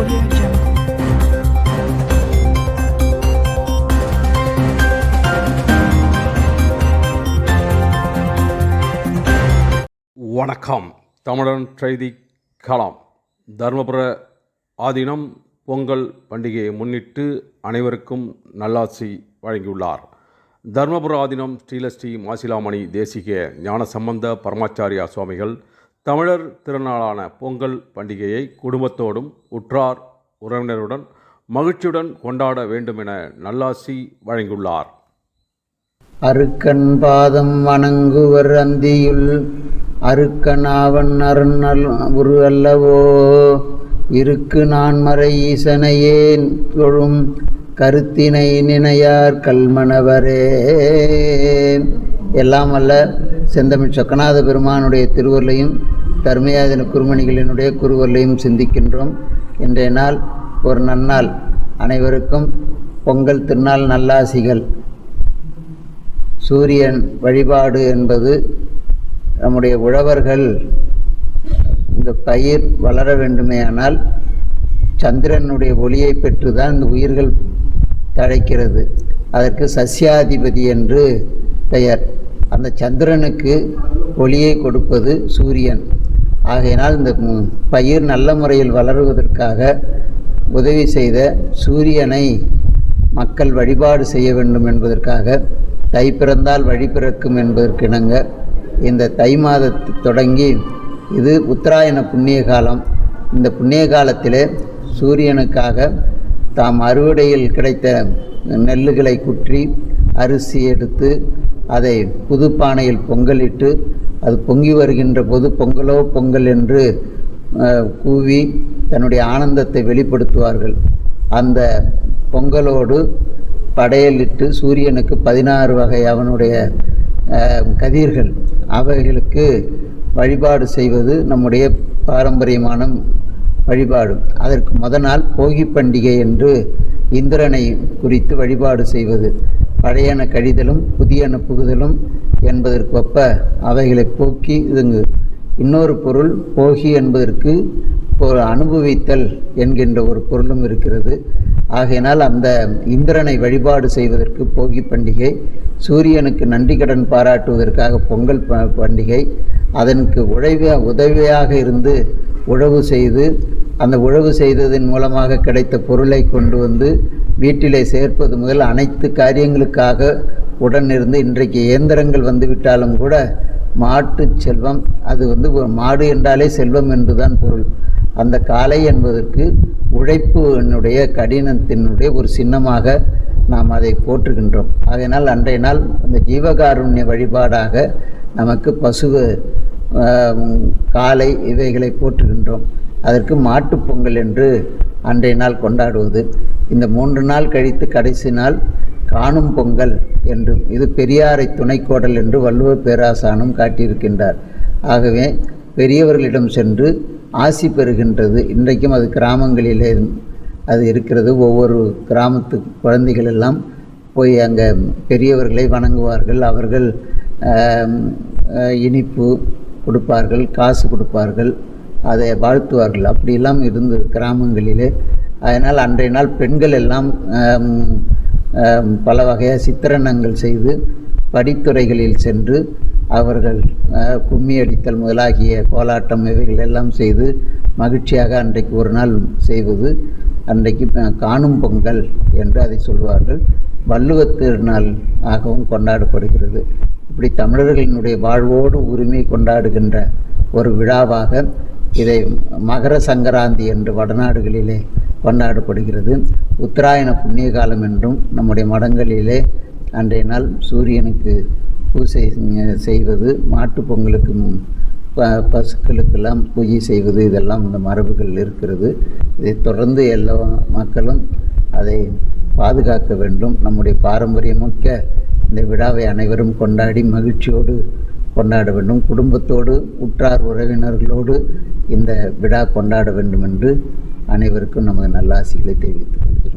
Audio Jungle. வணக்கம். தமிழன் செய்தி களம். தர்மபுர ஆதீனம் பொங்கல் பண்டிகையை முன்னிட்டு அனைவருக்கும் நல்லாசி வழங்கியுள்ளார். தருமபுர ஆதீனம் ஸ்ரீலஸ்ரீ மாசிலாமணி தேசிக ஞானசம்பந்த பரமாச்சாரியா சுவாமிகள் தமிழர் திருநாளான பொங்கல் பண்டிகையை குடும்பத்தோடும் உற்றார் உறவினருடன் மகிழ்ச்சியுடன் கொண்டாட வேண்டும் என நல்லாசி வழங்கியுள்ளார். அருக்கன் பாதம் வணங்குவர் அந்தியுள் அருக்கனாவன் அருணல் உரு அல்லவோ? இருக்கு நான் மறை இசனையேன் தொழும் கருத்தினை நினையார் கல்மணவரே. எல்லாம் அல்ல செந்தமிழ் சொக்கநாத பெருமானுடைய திருவருளையும் தர்மயாதன குருமணிகளினுடைய குருவருளையும் சிந்திக்கின்றோம். இன்றைய நாள் ஒரு நன்னாள். அனைவருக்கும் பொங்கல் திருநாள் நல்லாசிகள். சூரியன் வழிபாடு என்பது நம்முடைய உழவர்கள் இந்த பயிர் வளர வேண்டுமேயானால் சந்திரனுடைய ஒளியை பெற்றுதான் இந்த உயிர்கள் தழைக்கிறது. அதற்கு சஸ்யாதிபதி என்று பெயர். அந்த சந்திரனுக்கு ஒளியை கொடுப்பது சூரியன். ஆகையினால் இந்த பயிர் நல்ல முறையில் வளருவதற்காக உதவி செய்த சூரியனை மக்கள் வழிபாடு செய்ய வேண்டும் என்பதற்காக தை பிறந்தால் வழி பிறக்கும் என்பதற்கிணங்க இந்த தை மாதத்து தொடங்கி இது உத்தராயண புண்ணிய காலம். இந்த புண்ணிய காலத்திலே சூரியனுக்காக தாம் அறுவடையில் கிடைத்த நெல்லுகளை குற்றி அரிசி எடுத்து அதை புதுப்பானையில் பொங்கலிட்டு அது பொங்கி வருகின்ற போது பொங்கலோ பொங்கல் என்று கூவி தன்னுடைய ஆனந்தத்தை வெளிப்படுத்துவார்கள். அந்த பொங்கலோடு படையலிட்டு சூரியனுக்கு பதினாறு வகை அவனுடைய கதிர்கள். அவைகளுக்கு வழிபாடு செய்வது நம்முடைய பாரம்பரியமான வழிபாடு. அதற்கு முத நாள் போகி பண்டிகை என்று இந்திரனை குறித்து வழிபாடு செய்வது. பழையன கழிதலும் புதியன புகுதலும் என்பதற்கு ஒப்ப அவைகளை போக்கி இதுங்கு இன்னொரு பொருள் போகி என்பதற்கு ஒரு அனுபவித்தல் என்கின்ற ஒரு பொருளும் இருக்கிறது. ஆகையினால் அந்த இந்திரனை வழிபாடு செய்வதற்கு போகி பண்டிகை சூரியனுக்கு நன்றி கடன் பாராட்டுவதற்காக பொங்கல் ப- பண்டிகை அதற்கு உழைவ உதவியாக இருந்து உழவு செய்து அந்த உழவு செய்ததன் மூலமாக கிடைத்த பொருளை கொண்டு வந்து வீட்டிலே சேர்ப்பது முதல் அனைத்து காரியங்களுக்காக உடனிருந்து இன்றைக்கு இயந்திரங்கள் வந்துவிட்டாலும் கூட மாட்டு செல்வம் அது வந்து ஒரு மாடு என்றாலே செல்வம் என்றுதான் பொருள். அந்த காளை என்பதற்கு உழைப்பினுடைய கடினத்தினுடைய ஒரு சின்னமாக நாம் அதை போற்றுகின்றோம். அதனால் அன்றைய நாள் அந்த ஜீவகாருண்ய வழிபாடாக நமக்கு பசுவை காலை காளை இவைகளை போற்றுகின்றோம். அதற்கு மாட்டுப் பொங்கல் என்று அன்றைய நாள் கொண்டாடுவது. இந்த மூன்று நாள் கழித்து கடைசி நாள் காணும் பொங்கல் என்று இது பெரியாரை துணைக்கோடல் என்று வள்ளுவ பேராசானும் காட்டியிருக்கின்றார். ஆகவே பெரியவர்களிடம் சென்று ஆசி பெறுகின்றது. இன்றைக்கும் அது கிராமங்களிலே அது இருக்கிறது. ஒவ்வொரு கிராமத்து குழந்தைகள் எல்லாம் போய் அங்கே பெரியவர்களை வணங்குவார்கள். அவர்கள் இனிப்பு கொடுப்பார்கள் காசு கொடுப்பார்கள் அதை வாழ்த்துவார்கள். அப்படியெல்லாம் இருந்து கிராமங்களிலே. அதனால் அன்றைய நாள் பெண்கள் எல்லாம் பல வகையாக சித்திரணங்கள் செய்து படித்துறைகளில் சென்று அவர்கள் கும்மி அடித்தல் முதலாகிய கோலாட்டம் இவைகள் எல்லாம் செய்து மகிழ்ச்சியாக அன்றைக்கு ஒரு நாள் செய்வது அன்றைக்கு காணும் பொங்கல் என்று அதை சொல்வார்கள். வள்ளுவத் திருநாள் ஆகவும் கொண்டாடப்படுகிறது. இப்படி தமிழர்களினுடைய வாழ்வோடு உரிமை கொண்டாடுகின்ற ஒரு விழாவாக இதை மகர சங்கராந்தி என்று வடநாடுகளிலே கொண்டாடப்படுகிறது. உத்தராயண புண்ணிய காலம் என்றும் நம்முடைய மடங்களிலே அன்றைய நாள் சூரியனுக்கு பூஜை செய்வது மாட்டுப் பொங்கலுக்கு ப பசுக்களுக்கெல்லாம் பூஜை செய்வது இதெல்லாம் இந்த மரபுகள் இருக்கிறது. இதை தொடர்ந்து எல்லா மக்களும் அதை பாதுகாக்க வேண்டும். நம்முடைய பாரம்பரியமிக்க இந்த விழாவை அனைவரும் கொண்டாடி மகிழ்ச்சியோடு கொண்டாட வேண்டும். குடும்பத்தோடு உற்றார் உறவினர்களோடு இந்த விழா கொண்டாட வேண்டும் என்று அனைவருக்கும் நமது நல்லாசிகளை தெரிவித்துக் கொள்கிறேன்.